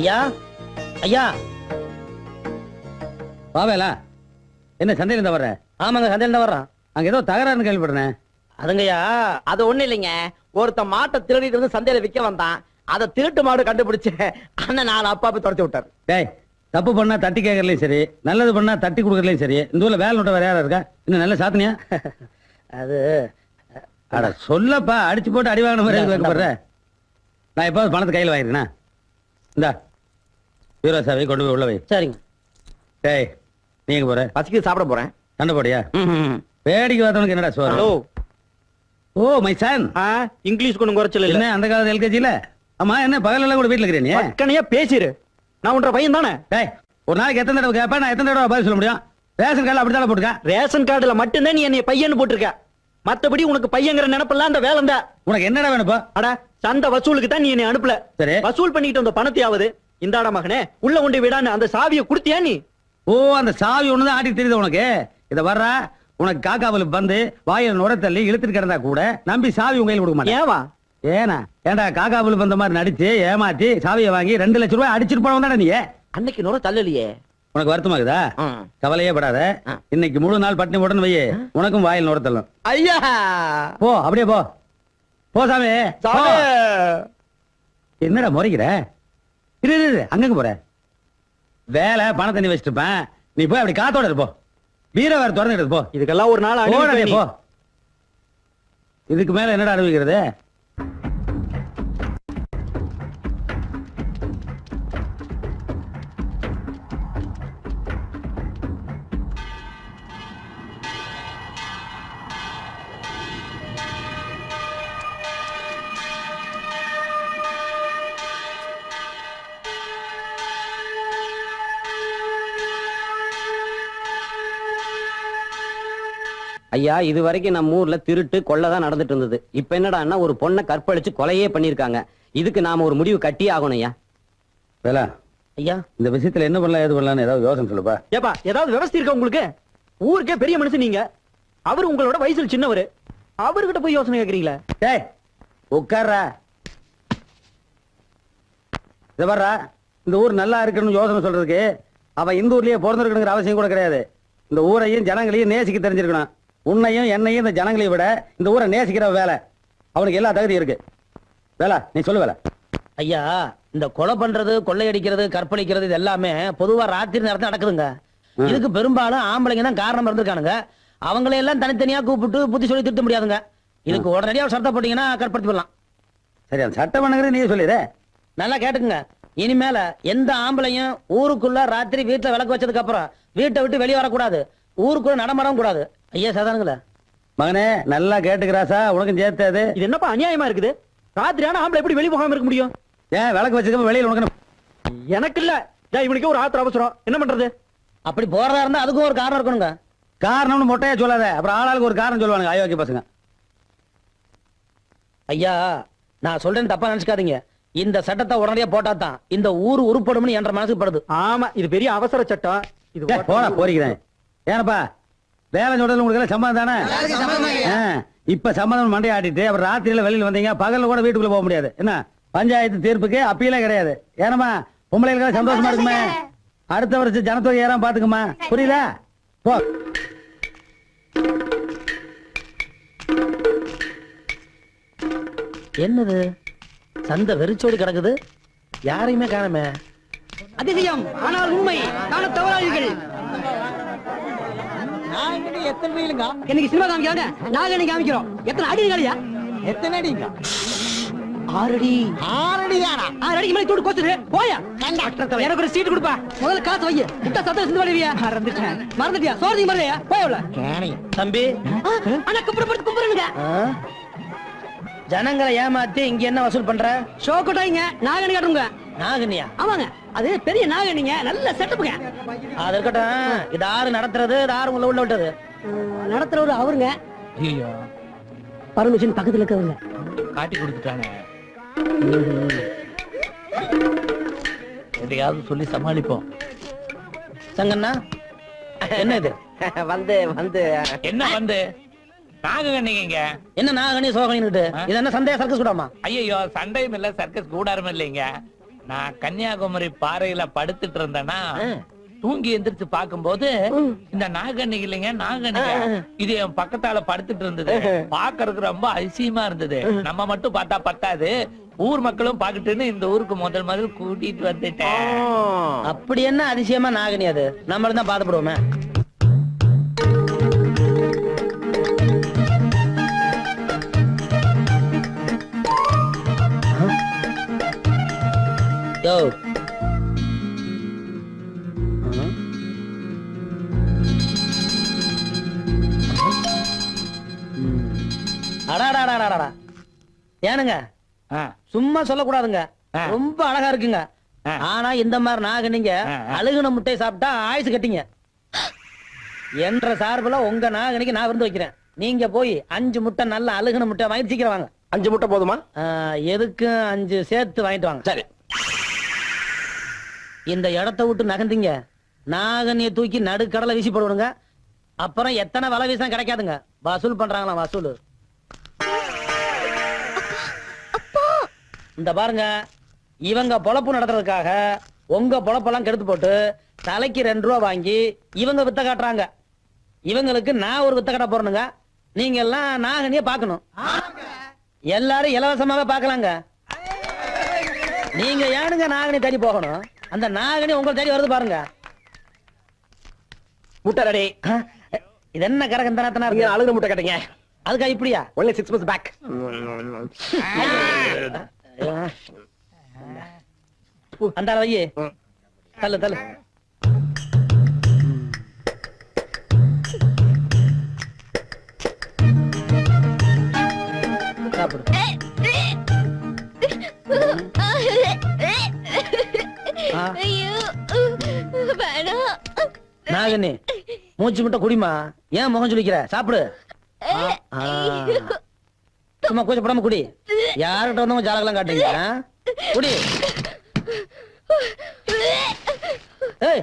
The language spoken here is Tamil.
ஐயா ஐயா. பாவேலா என்ன சந்தையில இருந்தா வர்ற? ஆமாங்க சந்தையில தான் வர்றான். அங்க ஏதோ தகராறுன்னு கேள்விப்படுறேன் அதுங்கய்யா அது ஒண்ணு இல்லைங்க. ஒருத்தன் மாட்டை திருடிட்டு வந்து சந்தையில விக்க வந்தான். அதை திருட்டு மாடு கண்டுபிடிச்சு அண்ணன் நாலு அப்பா போய் துரத்தி விட்டாரு. டேய் தப்பு பண்ணா தட்டி கேட்கறதுலயும் சரி நல்லது பண்ணா தட்டி கொடுக்கறதுலயும் சரி இந்த ஊர்ல வேலை நோட்ட வேற யாரா இருக்கா? இன்னும் நல்ல சாத்தனியா? அது அட சொல்லப்பா அடிச்சு போட்டு அடி வாங்கின மாதிரி நான் எப்போது பணத்தை கையில் வாங்கிருக்கேனா இந்தா. வீரா சாவி கொண்டு போய் உள்ள வை. சரிங்க. டேய் நீ எங்க போற. பசிக்கு சாப்பிட போறேன். சண்டை போடியா வேடிக்கை பார்த்தவனுக்கு என்னடா சோறு? Hello. Oh my son. English கொண்டு குறைச்சல இல்ல என்ன அந்த காலத்து எல்கேஜில அம்மா என்ன பகலெல்லாம் கூட வீட்டுல இருக்கிறேன் நீ? பக்கனையா பேசிரு. நான் உன்ற பையன் தானே? டேய் ஒரு நாளைக்கு எத்தனை தடவை கேட்பேன் நான் எத்தனை தடவை பதில் சொல்ல முடியும்? ரேஷன் கார்டில் அப்படி தானே போட்டுக்க ரேஷன் கார்டுல மட்டும்தான் நீ என்னைய பையன்னு போட்டிருக்க. மத்தபடி உனக்கு பையங்கிற நினைப்பெல்லாம் அந்த வேலை தான் உனக்கு என்னடா வேணும்ப்பா அட சந்தை வசூலுக்கு தான் நீ என்னை அனுப்பல. சரி. வசூல் பண்ணிட்டு வந்த பணத்தையாவது இந்தாடா மகனே உள்ள கொண்டு விடான்னு அந்த சாவியை கொடுத்தியா நீ? ஓ அந்த சாவி ஒண்ணுதான் ஆட்டி தெரியுது உனக்கு? இத வர்றா உனக்கு காக்காவலுக்கு வந்து வாயில நுர தள்ளி இழுத்துட்டு கிடந்தா கூட நம்பி சாவி உங்க கையில் கொடுக்க மாட்டேன். ஏவா? ஏனா ஏன்டா காக்காவலுக்கு வந்த மாதிரி நடிச்சு ஏமாத்தி சாவியை வாங்கி ரெண்டு லட்சம் ரூபாய் அடிச்சிட்டு போனவன் தானே நீ? அன்னைக்கு நுர தள்ளலையே. உனக்கு வருத்தமாகுதா ம். கவலையே படாத. இன்னைக்கு முழு நாள் பட்டினி உடனே வையே உனக்கும் வாயில் நுர தள்ளும் ஐயா! போ அப்படியே போ. போ. சாமி. என்னடா முறைக்கிற? இரு இரு, அங்கங்க போற. வேலை பணத்தை தண்ணி வச்சுட்டு இருப்பேன் நீ போய் அப்படி காத்தோட இரு, போ. வீர வேற திறந்துட்டு போ. இதுக்கெல்லாம் ஒரு நாள். போ. இதுக்கு மேல என்னடா அனுபவிக்கிறது ஐயா இது வரைக்கும் நம்ம ஊர்ல திருட்டு கொள்ளை தான் நடந்துட்டு இருந்தது. இப்ப என்னடான்னா ஒரு பொண்ணை கற்பழிச்சு கொலையே பண்ணிருக்காங்க இதுக்கு நாம ஒரு முடிவு கட்டி ஆகணும் ஐயா. வேலா ஐயா. இந்த விஷயத்துல என்ன பண்ணலாம் ஏது பண்ணலாம்னு ஏதாவது யோசனை சொல்லுப்பா. ஏப்பா ஏதாவது விவசாய இருக்கா உங்களுக்கு? ஊருக்கே பெரிய மனுஷன் நீங்க. அவர் உங்களோட வயசுல சின்னவர். அவர்கிட்ட போய் யோசனை கேக்குறீங்களா. டேய் உட்கார்றா. இத வர்றா இந்த ஊர் நல்லா இருக்கணும்னு யோசனை சொல்றதுக்கு அவன் இந்த ஊர்லயே பிறந்திருக்கணுங்கிற அவசியம் கூட கிடையாது. இந்த ஊரையும் ஜனங்களையும் நேசிக்க தெரிஞ்சிருக்கணும். உன்னையும் என்னையும் இந்த ஜனங்களையும் விட இந்த ஊரை நேசிக்கிற வேலை. அவனுக்கு எல்லா தகுதியும் இருக்கு. வேலை நீ சொல்லு வேலை. ஐயா இந்த கொலை பண்றது கொள்ளையடிக்கிறது கற்பழிக்கிறது இது எல்லாமே பொதுவா ராத்திரி நேரத்துல நடக்குதுங்க. இதுக்கு பெரும்பாலும் ஆம்பளைங்க தான் காரணம் இருந்திருக்கானுங்க. அவங்களை எல்லாம் தனித்தனியா கூப்பிட்டு புத்தி சொல்லி திட்ட முடியாதுங்க. இதுக்கு உடனடியா ஒரு சட்டை போட்டீங்கன்னா கற்படுத்தி போடலாம் சரி அந்த சட்டம் பண்ணுங்கிறது நீ சொல்லிடு. நல்லா கேட்டுக்குங்க. இனிமேல எந்த ஆம்பளையும் ஊருக்குள்ள ராத்திரி வீட்டுல விளக்கு வச்சதுக்கு அப்புறம் வீட்டை விட்டு வெளியே வரக்கூடாது. ஊருக்குள்ள நடமாடவும் கூடாது. ஐயா சாதானுங்களா மகனே நல்லா கேட்டுக்கிறாசா? உனக்கும் சேர்த்தது இது என்னப்பா அநியாயமா இருக்குது? ராத்திரியான ஆம்பளை எப்படி வெளிய போகாம இருக்க முடியும்? ஏன் விளக்கு வச்சுக்க வெளியில உனக்கு எனக்கு இல்ல இவனுக்கு ஒரு ஆத்திர அவசரம். என்ன பண்றது? அப்படி போறதா இருந்தா அதுக்கும் ஒரு காரணம் இருக்கணுங்க. காரணம்னு மொட்டையா சொல்லாத. அப்புறம் ஆளாளுக்கு ஒரு காரணம் சொல்லுவானுங்க அயோக்கிய பசங்க. ஐயா நான் சொல்றேன்னு தப்பா நினைச்சுக்காதீங்க. இந்த சட்டத்தை உடனடியா போட்டா தான் இந்த ஊர் உருப்படும்னு என்ற மனசுக்கு படுது. ஆமா இது பெரிய அவசர சட்டம். இது போடா போறிக்கிறேன் ஏனப்பா? வேலை சொல்றது உங்களுக்கு எல்லாம் சம்மதம் தானே? இப்ப சம்மதம் மண்டையை ஆட்டிட்டு அப்புறம் ராத்திரியில வெளியில வந்தீங்க பகல்ல கூட வீட்டுக்குள்ள போக முடியாது. என்ன? பஞ்சாயத்து தீர்ப்புக்கு அப்பீலே கிடையாது. ஏனம்மா? பொம்பளைகளுக்கு சந்தோஷமா இருக்குமே? அடுத்த வருஷம் ஜனத்தொகை ஏறாம பாத்துக்குமா புரியல போ. என்னது? சந்தை வெறிச்சோடி கிடக்குது? யாரையுமே காணுமே? அதிசயம். ஆனால் உண்மை. காண தவறாளீர்கள் இன்னைக்கு சினிமா காமிக்கிறாங்க நாங்க இன்னைக்கு காமிக்கிறோம். எத்தனை அடி காலியா? எத்தனை அடிங்க? ஆறடி. ஆறடி தானா ஆறு அடிக்கு மேல தூடு கோத்துரு. போயா. எனக்கு ஒரு சீட் கொடுப்பா. முதல்ல காசு வை. முட்டை சத்தம் சிந்து வடிவியா மறந்துட்டேன். மறந்துட்டியா? சோறு மறலையா போய் உள்ள. தம்பி. ஆனா கும்பிட போட்டு கும்பிடுங்க ஜனங்களை ஏமாத்தி இங்க என்ன வசூல் பண்ற? ஷோ கொட்டாங்க நாகனி காட்டுங்க. நாகனியா? ஆமாங்க. அது பெரிய நாகனிங்க. நல்ல செட்டப்புங்க அது இருக்கட்டும். இது ஆறு நடத்துறது இது ஆறு உள்ள உள்ள விட்டது. நடத்துறவரு அவருங்க. பர்மிஷன் பக்கத்துல இருக்கிறவங்க காட்டி கொடுத்துட்டானே. எதையாவது சொல்லி சமாளிப்போம். சங்கண்ணா என்ன இது வந்து வந்து. என்ன வந்து? நீங்க என்ன நாகனி சோகனின்னுட்டு? இது என்ன சர்க்கஸ் கூடாமா? ஐயோ சண்டையும் இல்ல சர்க்கஸ் கூடாரம் இல்லைங்க. நான் கன்னியாகுமரி பாறையில படுத்துட்டு இருந்தேனா தூங்கி எந்திரிச்சு பார்க்கும்போது இந்த நாகன்னிக்கு இல்லைங்க நாகன்னிக்க இது என் பக்கத்தால படுத்துட்டு இருந்தது. பாக்குறதுக்கு ரொம்ப அதிசயமா இருந்தது. நம்ம மட்டும் பார்த்தா பத்தாது. ஊர் மக்களும் பாக்கட்டுன்னு இந்த ஊருக்கு முதல் முதல் கூட்டிட்டு வந்துட்டேன். அப்படி என்ன அதிசயமா நாகனி அது? நம்மளும் தான் பாதப்படுவோமே. யோ. ஏனுங்க? சும்மா சொல்லக்கூடாதுங்க. ரொம்ப அழகா இருக்குங்க. ஆனா இந்த மாதிரி நாகனிங்க ஆ, ஆ. அழுகுன முட்டை சாப்பிட்டா ஆயுசு கட்டிங்க. என்ற சார்புல உங்க நாகனிக்கு நான் விருந்து வைக்கிறேன். நீங்க போய் அஞ்சு முட்டை நல்ல அழுகுன முட்டை வாங்கிட்டு சீக்கிரம் வாங்க. அஞ்சு முட்டை போதுமா? எதுக்கும் அஞ்சு சேர்த்து வாங்கிட்டு வாங்க. சரி. இந்த இடத்த விட்டு நகர்ந்தீங்க. நாகனிய தூக்கி நடுக்கடலை வீசி போடுவாங்க அப்புறம் எத்தனை வலை வீசா கிடைக்காதுங்க. வசூல் பண்றாங்களாம் வசூல். இந்த பாருங்க இவங்க பொழப்பு நடத்துறதுக்காக உங்க பொழப்பெல்லாம் கெடுத்து போட்டு தலைக்கு ரெண்டு ரூபா வாங்கி இவங்க வித்த காட்டுறாங்க. இவங்களுக்கு நான் ஒரு வித்த காட்ட போறேனுங்க. நீங்க எல்லாம் நாகனிய பார்க்கணும். எல்லாரும் இலவசமாவே பார்க்கலாங்க. நீங்க ஏனுங்க நாகனி தேடி போகணும்? அந்த நாகனி உங்களை தேடி வருது பாருங்க. முட்டை ரெடி. இது என்ன கரகந்தனத்தனா நீங்க இருக்கு அழுகுன முட்டை கேட்டீங்க அதுக்கா இப்படியா? ஒன்லி சிக்ஸ் மந்த்ஸ் பேக் அந்த வையே தள்ளு தள்ளு. சாப்பிடு. நாகனி மூச்சு மட்டும் குடிமா ஏன் முகம் சுளிக்கிற? சாப்பிடு. சும்மா கூச்சப்படாம குடி. யார்கிட்ட வந்தவங்க ஜாலகெல்லாம் காட்டுறீங்க? குடி. ஏய்